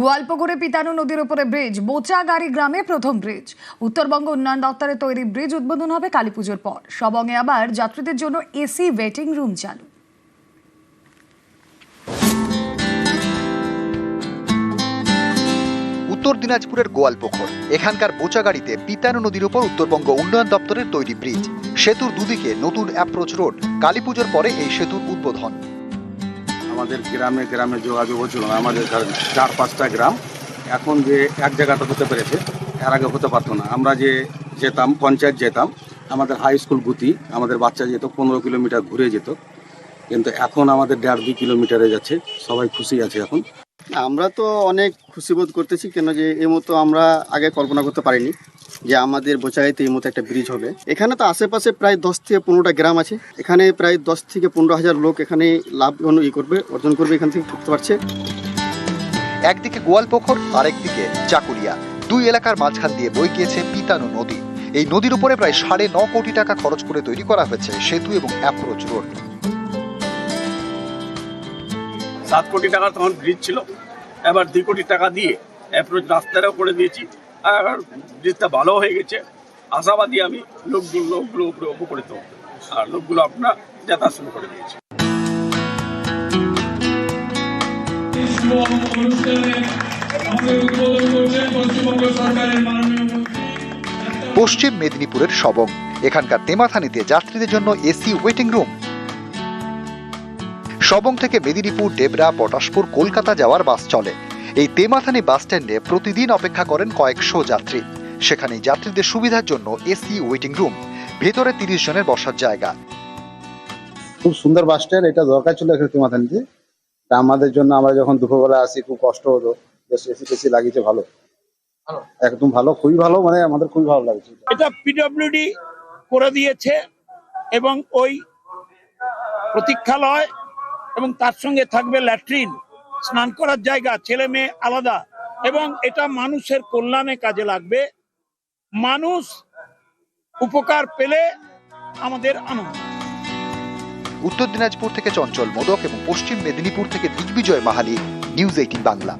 গোয়ালপুকুরে পিতানু নদীর উপরে ব্রিজ, বোচাগাড়ি গ্রামে প্রথম ব্রিজ। উত্তরবঙ্গ উন্নয়ন দপ্তরে তৈরি ব্রিজ উদ্বোধন হবে কালীপুজোর পর। সবঙ্গে আবার যাত্রীদের জন্য এসি, ওয়েটিং রুম চালু। উত্তর দিনাজপুরের গোয়ালপুকুর এখানকার বোচাগাড়িতে পিতানু নদীর উপর উত্তরবঙ্গ উন্নয়ন দপ্তরের তৈরি ব্রিজ। সেতুর দুদিকে নতুন অ্যাপ্রোচ রোড কালীপুজোর পরে এই সেতুর উদ্বোধন। আমাদের গ্রামে গ্রামে যোগাযোগ হচ্ছিল না, আমাদের চার পাঁচটা গ্রাম। এখন যে এক জায়গাটা হতে পেরেছে, এর আগে হতে পারতো না। আমরা যে যেতাম, পঞ্চায়েত যেতাম, আমাদের হাই স্কুল গুতি আমাদের বাচ্চা যেত, পনেরো কিলোমিটার ঘুরে যেত। কিন্তু এখন আমাদের দেড় দুই কিলোমিটারে যাচ্ছে, সবাই খুশি আছে এখন। আমরা তো অনেক খুশি বোধ করতেছি, কেন যে এই মতো আমরা আগে কল্পনা করতে পারিনি। যে আমাদের বোচাগাইতে এই মতো একটা ব্রিজ হবে। এখানে তো আশেপাশে প্রায় দশ থেকে পনেরোটা গ্রাম আছে। এখানে প্রায় দশ থেকে পনেরো হাজার লোক এখানে লাভ ই করবে অর্জন করবে এখান থেকে ঢুকতে পারছে। একদিকে গোয়ালপুকুর আরেকদিকে চাকুলিয়া দুই এলাকার মাঝখান দিয়ে বই গিয়েছে পিতানু নদী। এই নদীর উপরে প্রায় সাড়ে ন কোটি টাকা খরচ করে তৈরি করা হয়েছে সেতু এবং অ্যাপ্রোচ রোড সাত কোটি টাকার তখন ব্রিজ ছিল। এবার দুই কোটি টাকা দিয়ে অ্যাপ্রোচ রাস্তাটাও করে দিয়েছি। আর ব্রিজটা ভালো হয়ে গেছে। আশাবাদী আমি লোকগুলো লোকগুলো উপরে উপকৃত। আর লোকগুলো আপনার যাতায়াত শুরু করে দিয়েছে। পশ্চিম মেদিনীপুরের সবং এখানকার তেমাথানিতে যাত্রীদের জন্য এসি ওয়েটিং রুম সবং থেকে মেদিনীপুর ডেবরা পটাশপুর, কলকাতা যাওয়ার বাস চলে। এই তেমাথানি বাস স্ট্যান্ডে প্রতিদিন অপেক্ষা করেন কয়েকশো যাত্রী। সেখানে যাত্রীদের সুবিধার জন্য এসি ওয়েটিং রুম ভেতরে তিরিশ জনের বসার জায়গা। খুব সুন্দর বাস স্ট্যান্ড এটা দরকার ছিল এখানে মাথানিতে তা আমাদের জন্য আমরা যখন দুপুরবেলা আসি খুব কষ্ট হতো। বেশ এসি টেসি লাগিয়েছে ভালো। একদম ভালো খুবই ভালো মানে আমাদের খুবই ভালো লাগছে। এটা পিডব্লিউডি করে দিয়েছে এবং ওই প্রতীক্ষালয় এবং তার সঙ্গে থাকবে ল্যাট্রিন। স্নান করার জায়গা, ছেলে মেয়ে আলাদা। এবং এটা মানুষের কল্যাণে কাজে লাগবে। মানুষ উপকার পেলে আমাদের আনন্দ। উত্তর দিনাজপুর থেকে চঞ্চল মোদক এবং পশ্চিম মেদিনীপুর থেকে দিগ্বিজয় মাহালি, নিউজ এইটিন বাংলা।